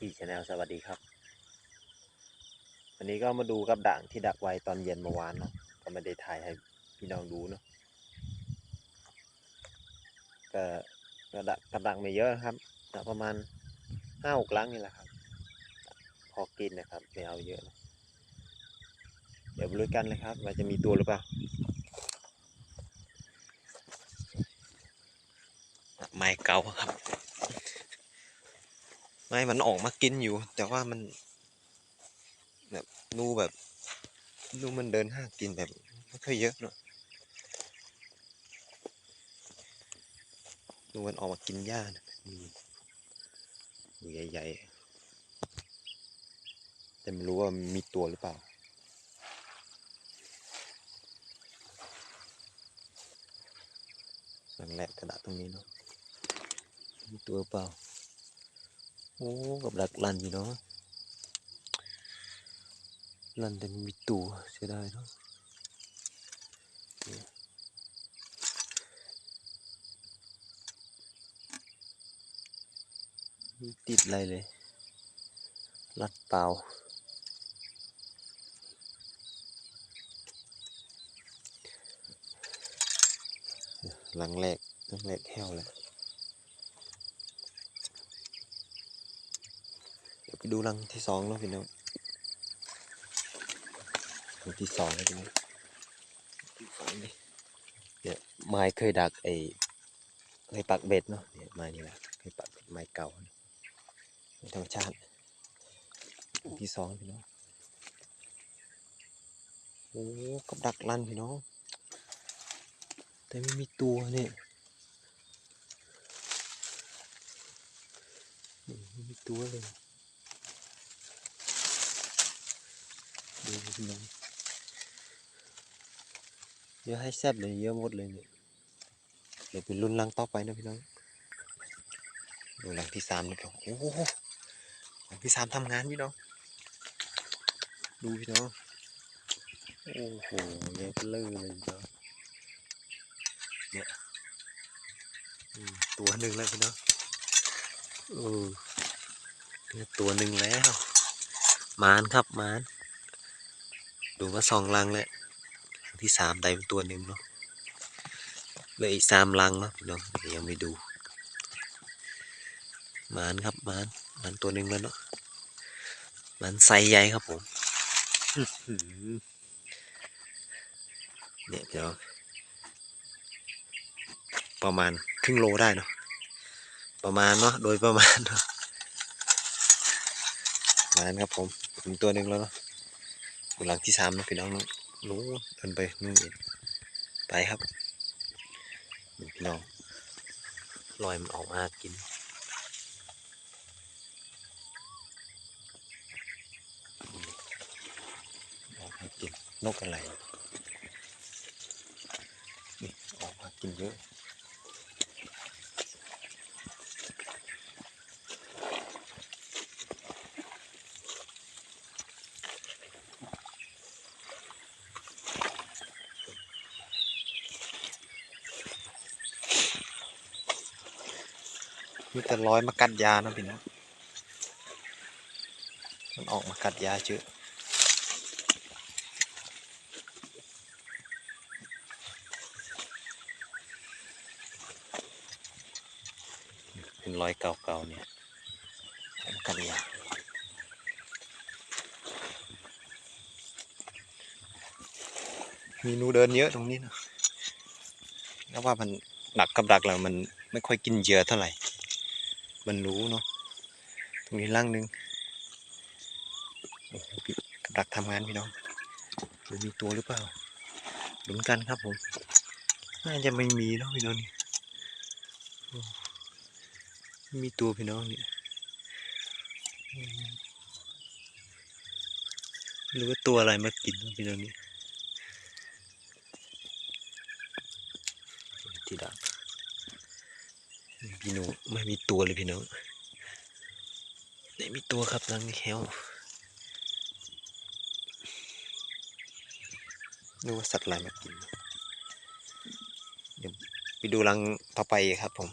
กี้ชาแนลสวัสดีครับ วันนี้ก็มาดูกับด่างที่ดักไว้ตอนเย็นเมื่อวานเนาะก็ไม่ได้ถ่ายให้พี่น้องดูเนาะก็ก็ดักกับดักไม่เยอะครับดักประมาณห้าหกลังนี่แหละครับ พอกินนะครับไม่เอาเยอะนะเดี๋ยวไปลุ้กันเลยครับว่าจะมีตัวหรือเปล่าไม้เก่าครับ ไม่มันออกมากินอยู่ แต่ว่ามัน แบบนูแบบนูมันเดินห้างกินแบบไม่ค่อยเยอะเนอะนูมันออกมากินหญ้านะนี่ดูใหญ่ๆแต่ไม่รู้ว่ามีตัวหรือเปล่านั่นแหละกระดาษตรงนี้เนาะมีตัวเปล่า โอ้กับดักลันอยู่เนาะลันแต่ไม่มีตัวเสียดายเนาะติดอะไรเลยลัดเปล่าหลังแรกหลังแรกแห้วแล้ว ดี๋ยวไปดูรังที่สองเนาะพี่น้องรังที่สองนะพี่น้องที่สองดิเนี่ยไม้เคยดักไอ้เคยปักเบ็ดเนาะเนี่ยไม้นี่แหละเคยปักเบ็ดไม้เก่านะไม้ธรรมชาติรังที่สองพี่น้องโอ้กับดักลันพี่น้องแต่ไม่มีตัวเนี่ยนี่ไม่มีตัวเลย พี่น้องเยอะให้แซ่บเลยเยอะหมดเลยเนี่ยเดี๋ยวเป็นรุ่นลังต่อไปนะพี่น้องดูหลังที่สามนะครับโอ้โหหลังที่สามทำงานพี่น้องดูพี่น้องโอ้โหเยอะเลอเลยพี่น้องเนี่ยตัวหนึ่งแล้วพี่น้องเออเนี่ยตัวหนึ่งแล้วมานครับมาน ดูว่าสองลังแล้วลังที่สามได้เป็นตัวหนึ่งเนาะเหลืออีกสามลังเนาะพี่น้องเดี๋ยวยังไม่ดูหมานครับหมานหมานตัวหนึ่งแล้วเนาะหมานไซส์ใหญ่ครับผมอื้อหือเนี่ยพี่น้องประมาณครึ่งโลได้เนาะประมาณเนาะโดยประมาณเนาะหมานครับผมเป็นตัวหนึ่งแล้วเนาะอยู่ หลังที่สามนะพี่น้องนู้นเดินไปนู่นไปครับพี่น้องลอยมันออกมากินออกมากินนกอะไรนี่ออกมากินเยอะ มีแต่ร้อยมากัดยานะพี่น้องมันออกมากัดยาเยอะเป็นรอยเก่าๆเนี่ยกมากัดยามีนูเดินเยอะตรงนี้นะแล้วว่ามันหนักกับดักแล้วมันไม่ค่อยกินเยื่อเท่าไหร่ มันรู้เนาะตรงนี้ล่างหนึงโอ้โหพี่กับดักทำงานพี่น้องหรือมีตัวหรือเปล่าหลุนกันครับผมน่าจะไม่มีเนาะพี่น้องนี่มีตัวพี่น้องเนี่ยหรือว่าตัวอะไรมากินเนาะพี่น้องนี่ที่ดัก พี่หนูไม่มีตัวเลยพี่น้องไม่มีตัวครับรังแฮวนึกว่าสัตว์อะไรมากินเดี๋ยวไปดูรังต่อไปครับผม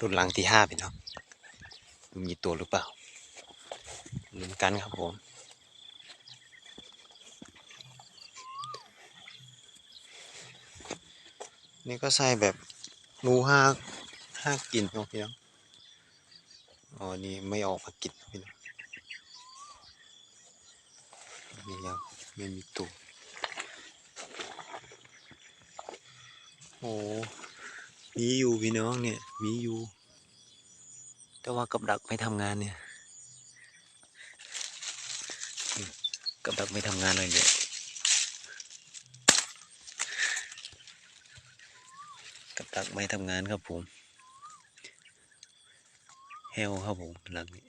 รุ่นหลังที่ห้าพี่น้องมีตัวหรือเปล่าลุ้นกันครับผม นี่ก็ใส่แบบหนูห้าห้ากินเนพี่น้องอ๋อนี่ไม่ออกมากินพี่น้องนี่ยังไม่มีตัวโอ้มีอยู่พี่น้องเนี่ยมีอยู่ แต่ว่ากับดักไม่ทำงานเนี่ยกับดักไม่ทำงานเลยเนี่ย กับดักไม่ทำงานครับผมเฮลครับผมหลังนี้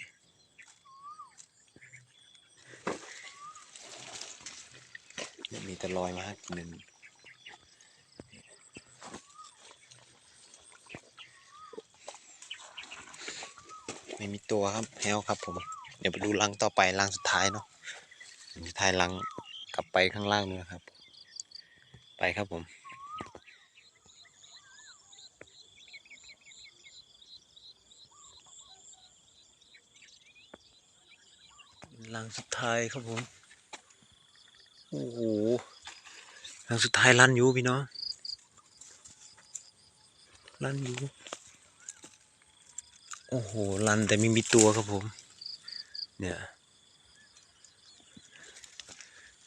ยังมีแต่รอยมาให้หนึ่งไม่มีตัวครับเฮลครับผม เดี๋ยวไปดูรังต่อไปรังสุดท้ายเนาะสุดท้ายรังกลับไปข้างล่างนู่นนะครับ ไปครับผม หลังสุดท้ายครับผม โอ้โห หลังสุดท้ายลั่นอยู่พี่น้อง ลั่นอยู่ โอ้โห ลั่นแต่ไม่มีตัวครับผม เนี่ย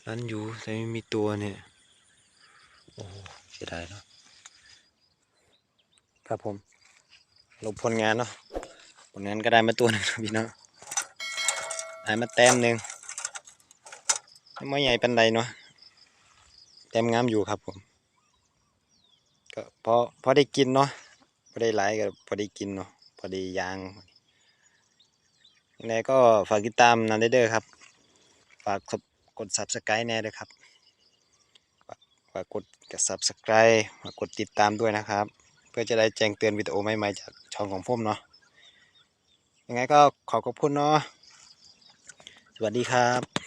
ลั่นอยู่แต่ไม่มีตัวเนี่ย โอ้โหเสียดายเนาะ ครับผม ลบผลงานเนาะ ผลงานก็ได้มาตัวหนึงนะพี่น้อง ได้มาแต้มหนึ่งไม่ใหญ่เป็นไรเนาะแต้มงามอยู่ครับผมก็พอพอได้กินเนาะพอได้หลายก็พอได้กินเนาะพอด้ยางยังไงก็ฝากติดตามนันเดอร์ครับ ฝากกด subscribe แน่ด้วยครับฝากฝากกดกด subscribe ฝากกดติดตามด้วยนะครับ เพื่อจะได้แจ้งเตือนวิดีโอใหม่ๆจากช่องของผมเนาะยังไงก็ขอขอบคุณเนาะ สวัสดีครับ